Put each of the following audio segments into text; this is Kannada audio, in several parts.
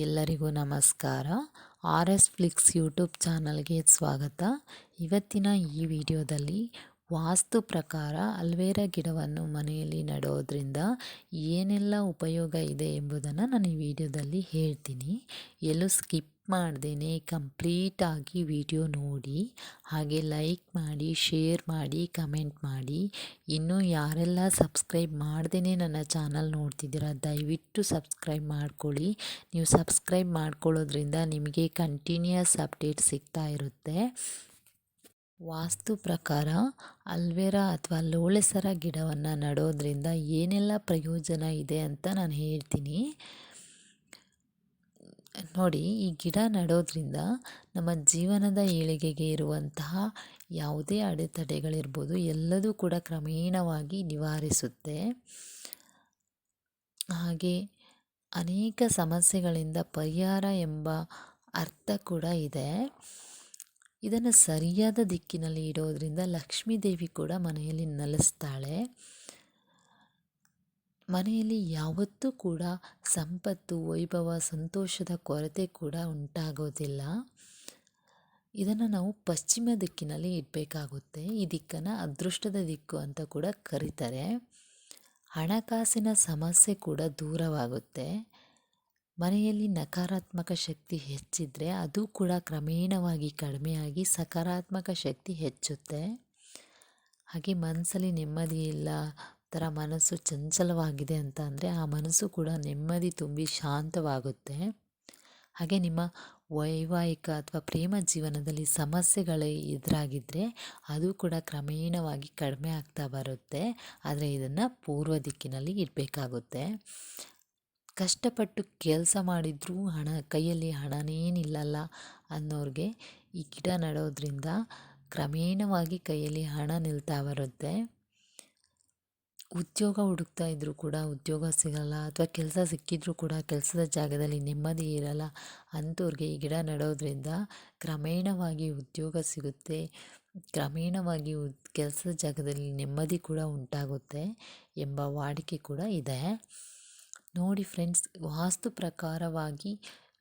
ಎಲ್ಲರಿಗೂ ನಮಸ್ಕಾರ. ಆರ್ ಎಸ್ ಫ್ಲಿಕ್ಸ್ ಯೂಟ್ಯೂಬ್ ಚಾನಲ್ಗೆ ಸ್ವಾಗತ. ಇವತ್ತಿನ ಈ ವಿಡಿಯೋದಲ್ಲಿ ವಾಸ್ತು ಪ್ರಕಾರ ಅಲ್ವೇರಾ ಗಿಡವನ್ನು ಮನೆಯಲ್ಲಿ ನೆಡೋದ್ರಿಂದ ಏನೆಲ್ಲ ಉಪಯೋಗ ಇದೆ ಎಂಬುದನ್ನು ನಾನು ಈ ವಿಡಿಯೋದಲ್ಲಿ ಹೇಳ್ತೀನಿ. ಎಲ್ಲೂ ಸ್ಕಿಪ್ ಮಾಡ್ದೇನೆ ಕಂಪ್ಲೀಟಾಗಿ ವಿಡಿಯೋ ನೋಡಿ, ಹಾಗೆ ಲೈಕ್ ಮಾಡಿ, ಶೇರ್ ಮಾಡಿ, ಕಮೆಂಟ್ ಮಾಡಿ. ಇನ್ನೂ ಯಾರೆಲ್ಲ ಸಬ್ಸ್ಕ್ರೈಬ್ ಮಾಡ್ದೇ ನನ್ನ ಚಾನಲ್ ನೋಡ್ತಿದ್ದೀರಾ, ದಯವಿಟ್ಟು ಸಬ್ಸ್ಕ್ರೈಬ್ ಮಾಡ್ಕೊಳ್ಳಿ. ನೀವು ಸಬ್ಸ್ಕ್ರೈಬ್ ಮಾಡ್ಕೊಳ್ಳೋದ್ರಿಂದ ನಿಮಗೆ ಕಂಟಿನ್ಯೂಯಸ್ ಅಪ್ಡೇಟ್ ಸಿಗ್ತಾ ಇರುತ್ತೆ. ವಾಸ್ತು ಪ್ರಕಾರ ಅಲ್ವೆರಾ ಅಥವಾ ಲೋಳೆಸರ ಗಿಡವನ್ನು ನಡೋದ್ರಿಂದ ಏನೆಲ್ಲ ಪ್ರಯೋಜನ ಇದೆ ಅಂತ ನಾನು ಹೇಳ್ತೀನಿ. ನೋಡಿ, ಈ ಗಿಡ ನೆಡೋದ್ರಿಂದ ನಮ್ಮ ಜೀವನದ ಏಳಿಗೆಗೆ ಇರುವಂತಹ ಯಾವುದೇ ಅಡೆತಡೆಗಳಿರ್ಬೋದು, ಎಲ್ಲದೂ ಕೂಡ ಕ್ರಮೇಣವಾಗಿ ನಿವಾರಿಸುತ್ತೆ. ಹಾಗೆ ಅನೇಕ ಸಮಸ್ಯೆಗಳಿಂದ ಪರಿಹಾರ ಎಂಬ ಅರ್ಥ ಕೂಡ ಇದೆ. ಇದನ್ನು ಸರಿಯಾದ ದಿಕ್ಕಿನಲ್ಲಿ ಇಡೋದ್ರಿಂದ ಲಕ್ಷ್ಮೀ ದೇವಿ ಕೂಡ ಮನೆಯಲ್ಲಿ ನೆಲೆಸ್ತಾಳೆ. ಮನೆಯಲ್ಲಿ ಯಾವತ್ತೂ ಕೂಡ ಸಂಪತ್ತು, ವೈಭವ, ಸಂತೋಷದ ಕೊರತೆ ಕೂಡ ಉಂಟಾಗೋದಿಲ್ಲ. ಇದನ್ನು ನಾವು ಪಶ್ಚಿಮ ದಿಕ್ಕಿನಲ್ಲಿ ಇಡಬೇಕಾಗುತ್ತೆ. ಈ ದಿಕ್ಕನ್ನು ಅದೃಷ್ಟದ ದಿಕ್ಕು ಅಂತ ಕೂಡ ಕರೀತಾರೆ. ಹಣಕಾಸಿನ ಸಮಸ್ಯೆ ಕೂಡ ದೂರವಾಗುತ್ತೆ. ಮನೆಯಲ್ಲಿ ನಕಾರಾತ್ಮಕ ಶಕ್ತಿ ಹೆಚ್ಚಿದರೆ ಅದು ಕೂಡ ಕ್ರಮೇಣವಾಗಿ ಕಡಿಮೆಯಾಗಿ ಸಕಾರಾತ್ಮಕ ಶಕ್ತಿ ಹೆಚ್ಚುತ್ತೆ. ಹಾಗೆ ಮನಸ್ಸಲ್ಲಿ ನೆಮ್ಮದಿ ಇಲ್ಲ ಥರ ಮನಸ್ಸು ಚಂಚಲವಾಗಿದೆ ಅಂತ ಅಂದರೆ ಆ ಮನಸ್ಸು ಕೂಡ ನೆಮ್ಮದಿ ತುಂಬಿ ಶಾಂತವಾಗುತ್ತೆ. ಹಾಗೆ ನಿಮ್ಮ ವೈವಾಹಿಕ ಅಥವಾ ಪ್ರೇಮ ಜೀವನದಲ್ಲಿ ಸಮಸ್ಯೆಗಳೇ ಎದುರಾಗಿದ್ದರೆ ಅದು ಕೂಡ ಕ್ರಮೇಣವಾಗಿ ಕಡಿಮೆ ಆಗ್ತಾ ಬರುತ್ತೆ. ಆದರೆ ಇದನ್ನು ಪೂರ್ವ ದಿಕ್ಕಿನಲ್ಲಿ ಇಡಬೇಕಾಗುತ್ತೆ. ಕಷ್ಟಪಟ್ಟು ಕೆಲಸ ಮಾಡಿದರೂ ಹಣ, ಕೈಯಲ್ಲಿ ಹಣನೇನಿಲ್ಲಲ್ಲ ಅನ್ನೋರಿಗೆ ಈ ಗಿಡ ನೆಡೋದ್ರಿಂದ ಕ್ರಮೇಣವಾಗಿ ಕೈಯಲ್ಲಿ ಹಣ ನಿಲ್ತಾ ಬರುತ್ತೆ. ಉದ್ಯೋಗ ಹುಡುಕ್ತಾ ಇದ್ದರೂ ಕೂಡ, ಉದ್ಯೋಗ ಸಿಗಲ್ಲ ಅಥವಾ ಕೆಲಸ ಸಿಕ್ಕಿದ್ರೂ ಕೂಡ ಕೆಲಸದ ಜಾಗದಲ್ಲಿ ನೆಮ್ಮದಿ ಇರಲ್ಲ ಅಂಥವ್ರಿಗೆ ಈ ಗಿಡ ನೆಡೋದ್ರಿಂದ ಕ್ರಮೇಣವಾಗಿ ಉದ್ಯೋಗ ಸಿಗುತ್ತೆ. ಕ್ರಮೇಣವಾಗಿ ಉದ್, ಕೆಲಸದ ಜಾಗದಲ್ಲಿ ನೆಮ್ಮದಿ ಕೂಡ ಉಂಟಾಗುತ್ತೆ ಎಂಬ ವಾಡಿಕೆ ಕೂಡ ಇದೆ. ನೋಡಿ ಫ್ರೆಂಡ್ಸ್, ವಾಸ್ತು ಪ್ರಕಾರವಾಗಿ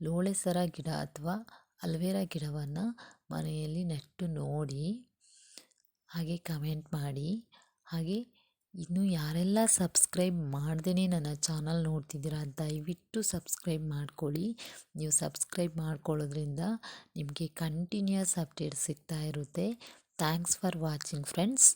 ಲೋಳೆಸರ ಗಿಡ ಅಥವಾ ಅಲ್ವೇರಾ ಗಿಡವನ್ನು ಮನೆಯಲ್ಲಿ ನೆಟ್ಟು ನೋಡಿ, ಹಾಗೆ ಕಮೆಂಟ್ ಮಾಡಿ, ಹಾಗೆ ಇನ್ನು ಯಾರೆಲ್ಲ ಸಬ್ಸ್ಕ್ರೈಬ್ ಮಾಡ್ದೇ ನನ್ನ ಚಾನಲ್ ನೋಡ್ತಿದ್ದೀರಾ ದಯವಿಟ್ಟು ಸಬ್ಸ್ಕ್ರೈಬ್ ಮಾಡ್ಕೊಳ್ಳಿ. ನೀವು ಸಬ್ಸ್ಕ್ರೈಬ್ ಮಾಡ್ಕೊಳ್ಳೋದ್ರಿಂದ ನಿಮಗೆ ಕಂಟಿನ್ಯೂಸ್ ಅಪ್ಡೇಟ್ ಸಿಗ್ತಾ ಇರುತ್ತೆ. Thanks for watching friends.